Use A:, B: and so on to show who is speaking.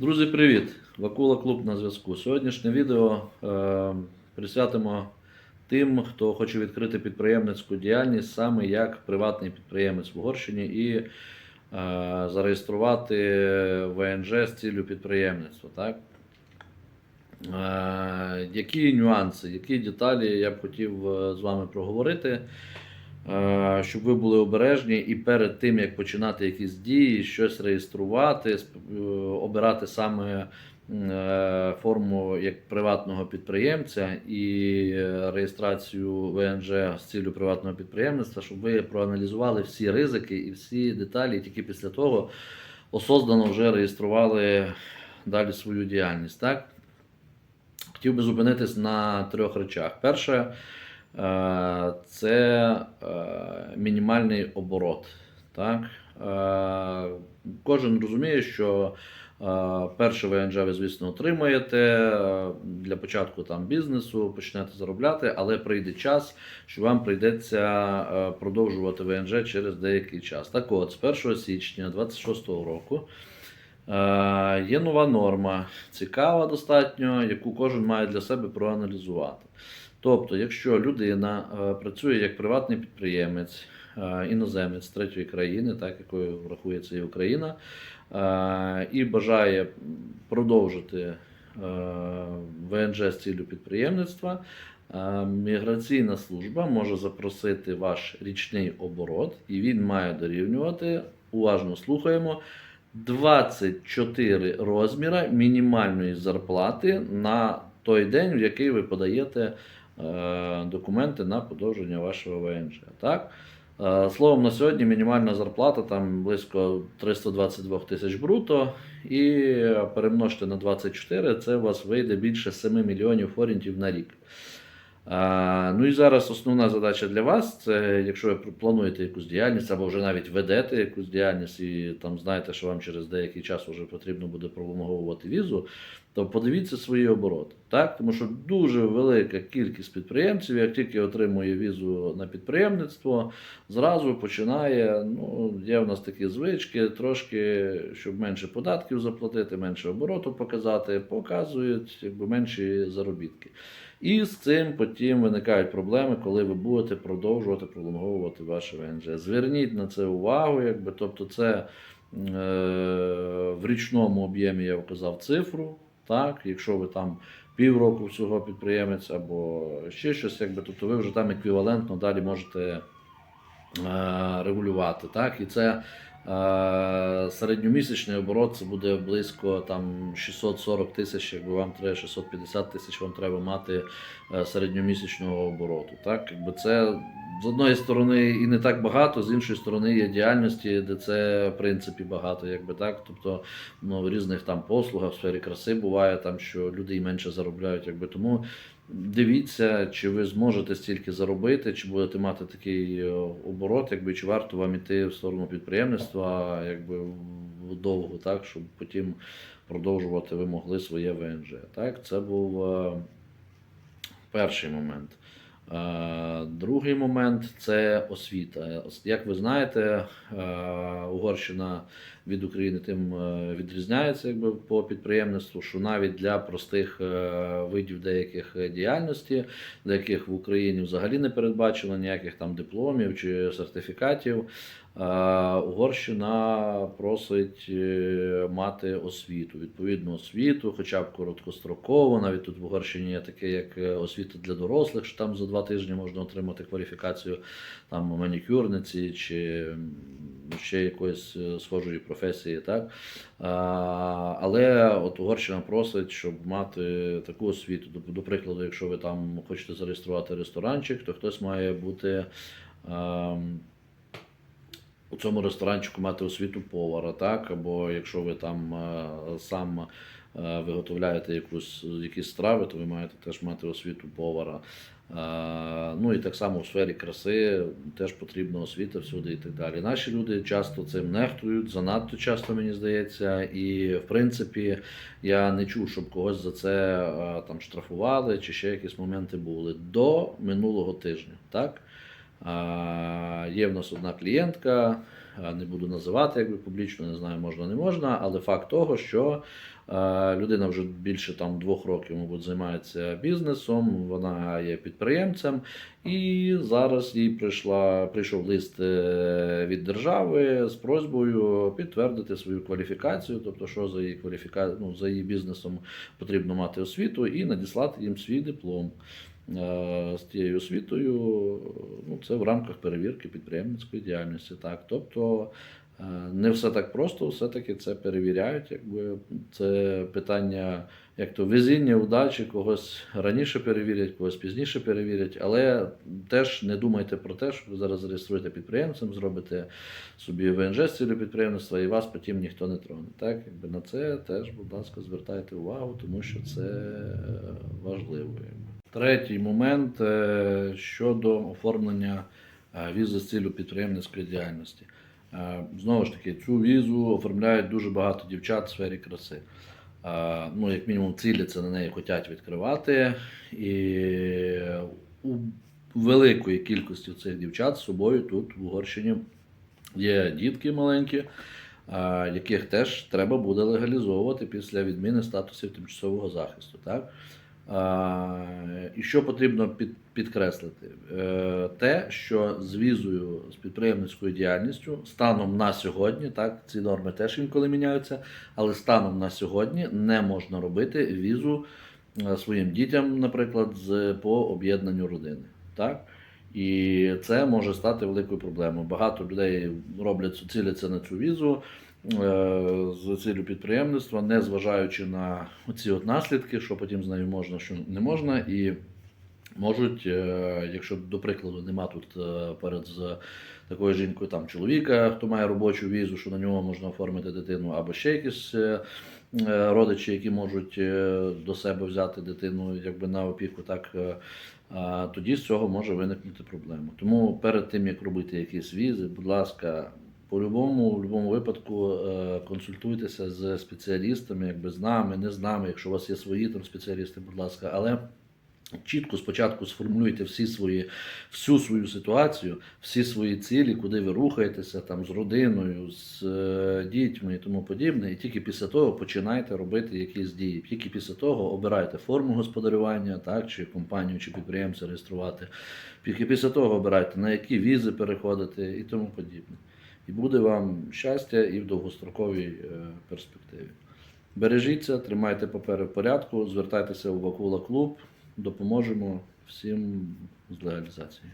A: Друзі, привіт! Вакула Клуб на зв'язку. Сьогоднішнє відео е, присвятимо тим, хто хоче відкрити підприємницьку діяльність саме як приватний підприємець в Угорщині і е, зареєструвати ВНЖ з ціллю підприємництва. Так? Е, які нюанси, які деталі я б хотів е, з вами проговорити, щоб ви були обережні і перед тим, як починати якісь дії, щось реєструвати, е, обирати саме е, форму як приватного підприємця і е, реєстрацію ВНЖ з ціллю приватного підприємництва, щоб ви проаналізували всі ризики і всі деталі, і тільки після того осознано вже реєстрували далі свою діяльність. Так? Хотів би зупинитись на трьох речах. Перше, е, це е, мінімальний оборот. Так? Е, Кожен розуміє, що е, перше ВНЖ ви, звісно, отримаєте е, для початку там бізнесу, почнете заробляти, але прийде час, що вам прийдеться е, продовжувати ВНЖ через деякий час. Так от, з 1 січня 2026 року. Е, Є нова норма, цікава достатньо, яку кожен має для себе проаналізувати. Тобто, якщо людина е, працює як приватний підприємець, е, іноземець третьої країни, так якою рахується і Україна, е, і бажає продовжити ВНЖ з ціллю підприємництва, міграційна служба може запросити ваш річний оборот, і він має дорівнювати. Уважно слухаємо. 24 розміра мінімальної зарплати на той день, в який ви подаєте документи на подовження вашого ВНЖ. Так? Е, Словом, на сьогодні мінімальна зарплата там близько 322 тисяч бруто, і перемножте на 24, це у вас вийде більше 7 мільйонів форінтів на рік. Ну і зараз основна задача для вас це, якщо ви плануєте якусь діяльність або вже навіть ведете якусь діяльність і там знаєте, що вам через деякий час вже потрібно буде пролонговувати візу, то подивіться свої обороти. Так? Тому що дуже велика кількість підприємців, як тільки отримує візу на підприємництво, зразу починає. Ну, є в нас такі звички, трошки, щоб менше податків заплатити, менше обороту показати, показують якби менші заробітки. І з цим потім виникають проблеми, коли ви будете продовжувати пролонговувати ваше ВНЖ. Зверніть на це увагу, якби, тобто це е, в річному об'ємі я вказав цифру. Так, якщо ви там півроку всього підприємець або ще щось, якби, тобто ви вже там еквівалентно далі можете е, регулювати. Так? І це середньомісячний оборот це буде близько там 640 тисяч, якби вам треба 650 тисяч, вам треба мати е, середньомісячного обороту. Так? Якби це з одної сторони і не так багато, з іншої сторони є діяльності, де це в принципі багато, якби так. Тобто ну, в різних там послугах в сфері краси буває там, що люди і менше заробляють. Якби тому дивіться, чи ви зможете стільки заробити, чи будете мати такий е, оборот, якби чи варто вам іти в сторону підприємництва, якби в- довго, так, щоб потім продовжувати ви могли своє ВНЖ. Так, це був е, перший момент. Е, Другий момент це освіта. Як ви знаєте, е, Угорщина від України тим е, відрізняється якби, по підприємництву, що навіть для простих видів деяких діяльності, для яких в Україні взагалі не передбачено ніяких там дипломів чи сертифікатів, Угорщина просить е, мати освіту, відповідну освіту, хоча б короткостроково. Навіть тут в Угорщині є таке, як е, освіта для дорослих, що там за два тижні можна отримати кваліфікацію там манікюрниці чи ще якоїсь е, схожої професії. Так? Але от Угорщина просить, щоб мати таку освіту. До, прикладу, якщо ви там хочете зареєструвати ресторанчик, то хтось має бути. У цьому ресторанчику мати освіту повара, так? Або якщо ви там е, сам е, виготовляєте якусь, якісь страви, то ви маєте теж мати освіту повара. Е, Ну і так само в сфері краси теж потрібна освіта всюди і так далі. Наші люди часто цим нехтують, занадто часто, мені здається. І в принципі я не чув, щоб когось за це там штрафували чи ще якісь моменти були до минулого тижня. Так? Є в нас одна клієнтка, не буду називати якби публічно, не знаю, можна, не можна, але факт того, що людина вже більше там двох років, мабуть, займається бізнесом, вона є підприємцем, і зараз їй прийшла, прийшов лист е, від держави з просьбою підтвердити свою кваліфікацію, тобто, що за її кваліфіка... ну, за її бізнесом потрібно мати освіту, і надіслати їм свій диплом. Е, З тією освітою, ну, це в рамках перевірки підприємницької діяльності. Так. Тобто е, не все так просто, все-таки це перевіряють. Якби це питання як то везіння, удачі, когось раніше перевірять, когось пізніше перевірять. Але теж не думайте про те, що ви зараз зареєструєте підприємцем, зробите собі ВНЖ з цілю підприємництва, і вас потім ніхто не троне. Так, якби на це теж, будь ласка, звертайте увагу, тому що це е, важливо. якби. Третій момент е, щодо оформлення е, візи з цілю підприємницької діяльності. Е, Знову ж таки, цю візу оформляють дуже багато дівчат в сфері краси. Ну, як мінімум, ціляться на неї хочуть відкривати. І у великої кількості цих дівчат з собою тут в Угорщині є дітки маленькі, яких теж треба буде легалізовувати після відміни статусів тимчасового захисту. Так? І що потрібно під, підкреслити? Е, Те, що з візою з підприємницькою діяльністю станом на сьогодні, так, ці норми теж інколи міняються, але станом на сьогодні не можна робити візу е, своїм дітям, наприклад, з по об'єднанню родини. Так? І це може стати великою проблемою. Багато людей роблять ціляться на цю візу з цілю підприємництва, не зважаючи на ці от наслідки, що потім з нею можна, що не можна, і можуть, е, якщо до прикладу нема тут е, перед з такою жінкою там чоловіка, хто має робочу візу, що на нього можна оформити дитину, або ще якісь е, е, родичі, які можуть е, до себе взяти дитину якби на опіку, так. е, тоді з цього може виникнути проблема. Тому перед тим як робити якісь візи, будь ласка, по-любому, в будь-якому випадку е, консультуйтеся з спеціалістами, якби з нами, не з нами. Якщо у вас є свої там спеціалісти, будь ласка, але. Чітко спочатку сформулюйте всі свої, всю свою ситуацію, всі свої цілі, куди ви рухаєтеся там з родиною, з е, дітьми і тому подібне. І тільки після того починайте робити якісь дії. Тільки після того обирайте форму господарювання, так, чи компанію, чи підприємця реєструвати. Тільки після того обирайте, на які візи переходити і тому подібне. І буде вам щастя і в довгостроковій е, перспективі. Бережіться, тримайте папери в порядку, звертайтеся у Вакула клуб, допоможемо всім з легалізацією.